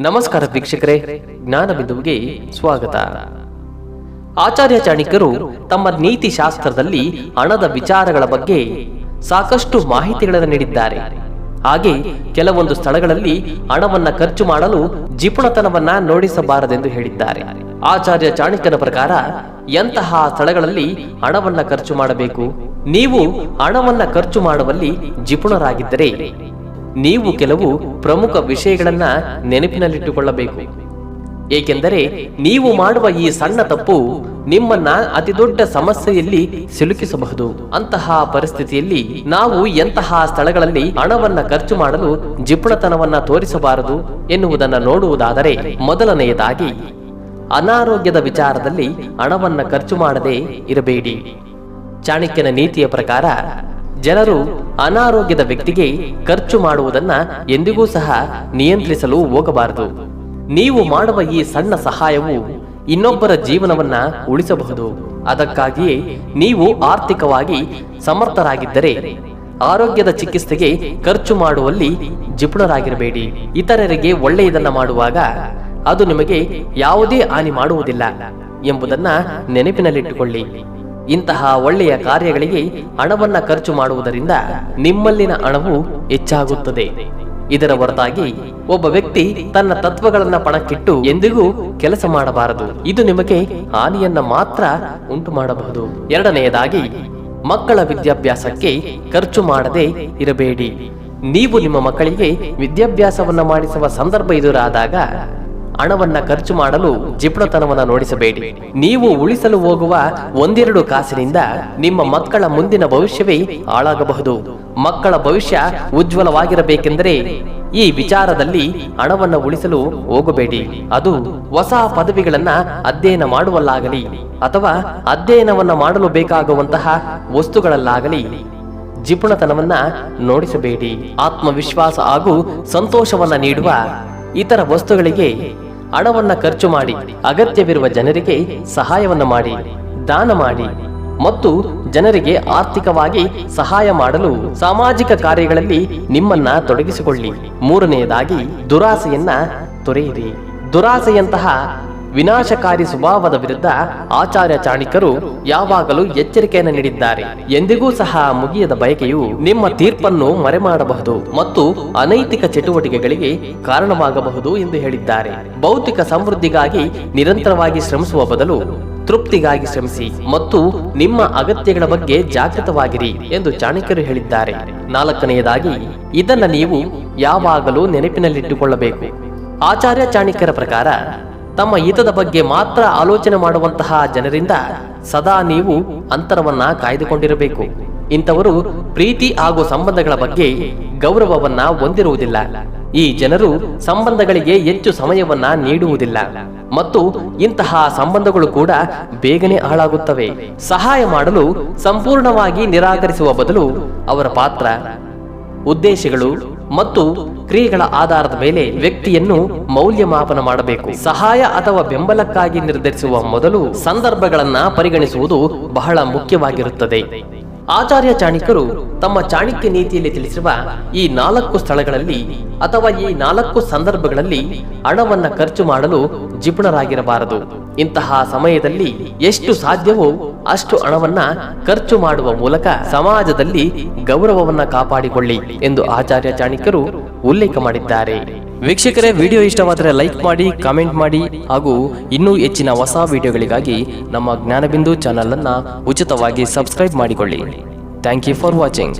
ನಮಸ್ಕಾರ ವೀಕ್ಷಕರೇ, ಜ್ಞಾನ ಬಿಂದುವಿಗೆ ಸ್ವಾಗತ. ಆಚಾರ್ಯ ಚಾಣಿಕರು ತಮ್ಮ ನೀತಿ ಶಾಸ್ತ್ರದಲ್ಲಿ ಹಣದ ವಿಚಾರಗಳ ಬಗ್ಗೆ ಸಾಕಷ್ಟು ಮಾಹಿತಿಗಳನ್ನು ನೀಡಿದ್ದಾರೆ. ಹಾಗೆ ಕೆಲವೊಂದು ಸ್ಥಳಗಳಲ್ಲಿ ಹಣವನ್ನ ಖರ್ಚು ಮಾಡಲು ಜಿಪುಣತನವನ್ನ ನೋಡಿಸಬಾರದೆಂದು ಹೇಳಿದ್ದಾರೆ. ಆಚಾರ್ಯ ಚಾಣಕ್ಯನ ಪ್ರಕಾರ ಎಂತಹ ಸ್ಥಳಗಳಲ್ಲಿ ಹಣವನ್ನ ಖರ್ಚು ಮಾಡಬೇಕು? ನೀವು ಹಣವನ್ನ ಖರ್ಚು ಮಾಡುವಲ್ಲಿ ಜಿಪುಣರಾಗಿದ್ದರೆ ನೀವು ಕೆಲವು ಪ್ರಮುಖ ವಿಷಯಗಳನ್ನ ನೆನಪಿನಲ್ಲಿಟ್ಟುಕೊಳ್ಳಬೇಕು. ಏಕೆಂದರೆ ನೀವು ಮಾಡುವ ಈ ಸಣ್ಣ ತಪ್ಪು ನಿಮ್ಮನ್ನ ಅತಿ ದೊಡ್ಡ ಸಮಸ್ಯೆಯಲ್ಲಿ ಸಿಲುಕಿಸಬಹುದು. ಅಂತಹ ಪರಿಸ್ಥಿತಿಯಲ್ಲಿ ನಾವು ಎಂತಹ ಸ್ಥಳಗಳಲ್ಲಿ ಹಣವನ್ನ ಖರ್ಚು ಮಾಡಲು ಜಿಪುಣತನವನ್ನ ತೋರಿಸಬಾರದು ಎನ್ನುವುದನ್ನು ನೋಡುವುದಾದರೆ ಮೊದಲನೆಯದಾಗಿ ಅನಾರೋಗ್ಯದ ವಿಚಾರದಲ್ಲಿ ಹಣವನ್ನ ಖರ್ಚು ಮಾಡದೇ ಇರಬೇಡಿ. ಚಾಣಕ್ಯನ ನೀತಿಯ ಪ್ರಕಾರ ಜನರು ಅನಾರೋಗ್ಯದ ವ್ಯಕ್ತಿಗೆ ಖರ್ಚು ಮಾಡುವುದನ್ನ ಎಂದಿಗೂ ಸಹ ನಿಯಂತ್ರಿಸಲು ಹೋಗಬಾರದು. ನೀವು ಮಾಡುವ ಈ ಸಣ್ಣ ಸಹಾಯವು ಇನ್ನೊಬ್ಬರ ಜೀವನವನ್ನ ಉಳಿಸಬಹುದು. ಅದಕ್ಕಾಗಿಯೇ ನೀವು ಆರ್ಥಿಕವಾಗಿ ಸಮರ್ಥರಾಗಿದ್ದರೆ ಆರೋಗ್ಯದ ಚಿಕಿತ್ಸೆಗೆ ಖರ್ಚು ಮಾಡುವಲ್ಲಿ ಜಿಪುಣರಾಗಿರಬೇಡಿ ಇತರರಿಗೆ ಒಳ್ಳೆಯದನ್ನ ಮಾಡುವಾಗ ಅದು ನಿಮಗೆ ಯಾವುದೇ ಹಾನಿ ಮಾಡುವುದಿಲ್ಲ ಎಂಬುದನ್ನ ನೆನಪಿನಲ್ಲಿಟ್ಟುಕೊಳ್ಳಿ. ಇಂತಹ ಒಳ್ಳೆಯ ಕಾರ್ಯಗಳಿಗೆ ಹಣವನ್ನ ಖರ್ಚು ಮಾಡುವುದರಿಂದ ನಿಮ್ಮಲ್ಲಿನ ಹಣವು ಹೆಚ್ಚಾಗುತ್ತದೆ. ಇದರ ಹೊರತಾಗಿ ಒಬ್ಬ ವ್ಯಕ್ತಿ ತನ್ನ ತತ್ವಗಳನ್ನ ಪಣಕ್ಕಿಟ್ಟು ಎಂದಿಗೂ ಕೆಲಸ ಮಾಡಬಾರದು. ಇದು ನಿಮಗೆ ಹಾನಿಯನ್ನ ಮಾತ್ರ ಉಂಟು ಮಾಡಬಹುದು. ಎರಡನೆಯದಾಗಿ, ಮಕ್ಕಳ ವಿದ್ಯಾಭ್ಯಾಸಕ್ಕೆ ಖರ್ಚು ಮಾಡದೆ ಇರಬೇಡಿ. ನೀವು ನಿಮ್ಮ ಮಕ್ಕಳಿಗೆ ವಿದ್ಯಾಭ್ಯಾಸವನ್ನ ಮಾಡಿಸುವ ಸಂದರ್ಭ ಎದುರಾದಾಗ ಹಣವನ್ನ ಖರ್ಚು ಮಾಡಲು ಜಿಪ್ಣತನವನ್ನ ನೋಡಿಸಬೇಡಿ. ನೀವು ಉಳಿಸಲು ಹೋಗುವ ಒಂದೆರಡು ಕಾಸಿನಿಂದ ನಿಮ್ಮ ಮಕ್ಕಳ ಮುಂದಿನ ಭವಿಷ್ಯವೇ ಹಾಳಾಗಬಹುದು. ಮಕ್ಕಳ ಭವಿಷ್ಯ ಉಜ್ವಲವಾಗಿರಬೇಕೆಂದರೆ ಈ ವಿಚಾರದಲ್ಲಿ ಹಣವನ್ನ ಉಳಿಸಲು ಹೋಗಬೇಡಿ. ಅದು ಹೊಸ ಪದವಿಗಳನ್ನ ಅಧ್ಯಯನ ಮಾಡುವಲ್ಲಾಗಲಿ ಅಥವಾ ಅಧ್ಯಯನವನ್ನ ಮಾಡಲು ಬೇಕಾಗುವಂತಹ ವಸ್ತುಗಳಲ್ಲಾಗಲಿ ಜಿಪುಣತನವನ್ನ ನೋಡಿಸಬೇಡಿ. ಆತ್ಮವಿಶ್ವಾಸ ಹಾಗೂ ಸಂತೋಷವನ್ನ ನೀಡುವ ಇತರ ವಸ್ತುಗಳಿಗೆ ಹಣವನ್ನ ಖರ್ಚು ಮಾಡಿ, ಅಗತ್ಯವಿರುವ ಜನರಿಗೆ ಸಹಾಯವನ್ನು ಮಾಡಿ, ದಾನ ಮಾಡಿ ಮತ್ತು ಜನರಿಗೆ ಆರ್ಥಿಕವಾಗಿ ಸಹಾಯ ಮಾಡಲು ಸಾಮಾಜಿಕ ಕಾರ್ಯಗಳಲ್ಲಿ ನಿಮ್ಮನ್ನ ತೊಡಗಿಸಿಕೊಳ್ಳಿ. ಮೂರನೆಯದಾಗಿ ದುರಾಸೆಯನ್ನ ತೊರೆಯಿರಿ. ದುರಾಸೆಯಂತಹ ವಿನಾಶಕಾರಿ ಸ್ವಭಾವದ ವಿರುದ್ಧ ಆಚಾರ್ಯ ಚಾಣಿಕರು ಯಾವಾಗಲೂ ಎಚ್ಚರಿಕೆಯನ್ನು ನೀಡಿದ್ದಾರೆ. ಎಂದಿಗೂ ಸಹ ಮುಗಿಯದ ಬಯಕೆಯು ನಿಮ್ಮ ತೀರ್ಪನ್ನು ಮರೆಮಾಡಬಹುದು ಮತ್ತು ಅನೈತಿಕ ಚಟುವಟಿಕೆಗಳಿಗೆ ಕಾರಣವಾಗಬಹುದು ಎಂದು ಹೇಳಿದ್ದಾರೆ. ಭೌತಿಕ ಸಮೃದ್ಧಿಗಾಗಿ ನಿರಂತರವಾಗಿ ಶ್ರಮಿಸುವ ಬದಲು ತೃಪ್ತಿಗಾಗಿ ಶ್ರಮಿಸಿ ಮತ್ತು ನಿಮ್ಮ ಅಗತ್ಯಗಳ ಬಗ್ಗೆ ಜಾಗೃತವಾಗಿರಿ ಎಂದು ಚಾಣಕ್ಯರು ಹೇಳಿದ್ದಾರೆ. ನಾಲ್ಕನೆಯದಾಗಿ, ಇದನ್ನು ನೀವು ಯಾವಾಗಲೂ ನೆನಪಿನಲ್ಲಿಟ್ಟುಕೊಳ್ಳಬೇಕು. ಆಚಾರ್ಯ ಚಾಣಕ್ಯರ ಪ್ರಕಾರ ತಮ್ಮ ಹಿತದ ಬಗ್ಗೆ ಮಾತ್ರ ಆಲೋಚನೆ ಮಾಡುವಂತಹ ಜನರಿಂದ ಸದಾ ನೀವು ಅಂತರವನ್ನ ಕಾಯ್ದುಕೊಂಡಿರಬೇಕು. ಇಂಥವರು ಪ್ರೀತಿ ಹಾಗೂ ಸಂಬಂಧಗಳ ಬಗ್ಗೆ ಗೌರವವನ್ನ ಹೊಂದಿರುವುದಿಲ್ಲ. ಈ ಜನರು ಸಂಬಂಧಗಳಿಗೆ ಹೆಚ್ಚು ಸಮಯವನ್ನ ನೀಡುವುದಿಲ್ಲ. ಮತ್ತು ಇಂತಹ ಸಂಬಂಧಗಳು ಕೂಡ ಬೇಗನೆ ಹಾಳಾಗುತ್ತವೆ. ಸಹಾಯ ಮಾಡಲು ಸಂಪೂರ್ಣವಾಗಿ ನಿರಾಕರಿಸುವ ಬದಲು ಅವರ ಪಾತ್ರ, ಉದ್ದೇಶಗಳು ಮತ್ತು ಕ್ರಿಯೆಗಳ ಆಧಾರದ ಮೇಲೆ ವ್ಯಕ್ತಿಯನ್ನು ಮೌಲ್ಯಮಾಪನ ಮಾಡಬೇಕು. ಸಹಾಯ ಅಥವಾ ಬೆಂಬಲಕ್ಕಾಗಿ ನಿರ್ಧರಿಸುವ ಮೊದಲು ಸಂದರ್ಭಗಳನ್ನ ಪರಿಗಣಿಸುವುದು ಬಹಳ ಮುಖ್ಯವಾಗಿರುತ್ತದೆ. ಆಚಾರ್ಯ ಚಾಣಿಕರು ತಮ್ಮ ಚಾಣಿಕ್ಯ ನೀತಿಯಲ್ಲಿ ತಿಳಿಸಿರುವ ಈ ನಾಲ್ಕು ಸ್ಥಳಗಳಲ್ಲಿ ಅಥವಾ ಈ ನಾಲ್ಕು ಸಂದರ್ಭಗಳಲ್ಲಿ ಹಣವನ್ನ ಖರ್ಚು ಮಾಡಲು ಜಿಪುಣರಾಗಿರಬಾರದು ಇಂತಹ ಸಮಯದಲ್ಲಿ ಎಷ್ಟು ಸಾಧ್ಯವೋ ಅಷ್ಟು ಹಣವನ್ನ ಖರ್ಚು ಮಾಡುವ ಮೂಲಕ ಸಮಾಜದಲ್ಲಿ ಗೌರವವನ್ನ ಕಾಪಾಡಿಕೊಳ್ಳಿ ಎಂದು ಆಚಾರ್ಯ ಚಾಣಿಕರು ಉಲ್ಲೇಖ ಮಾಡಿದ್ದಾರೆ. ವೀಕ್ಷಕರೇ, ವಿಡಿಯೋ ಇಷ್ಟವಾದರೆ ಲೈಕ್ ಮಾಡಿ, ಕಾಮೆಂಟ್ ಮಾಡಿ ಹಾಗೂ ಇನ್ನೂ ಹೆಚ್ಚಿನ ಹೊಸ ವಿಡಿಯೋಗಳಿಗಾಗಿ ನಮ್ಮ ಜ್ಞಾನಬಿಂದು ಚಾನಲ್ ಅನ್ನ ಉಚಿತವಾಗಿ ಸಬ್ಸ್ಕ್ರೈಬ್ ಮಾಡಿಕೊಳ್ಳಿ. Thank you for watching.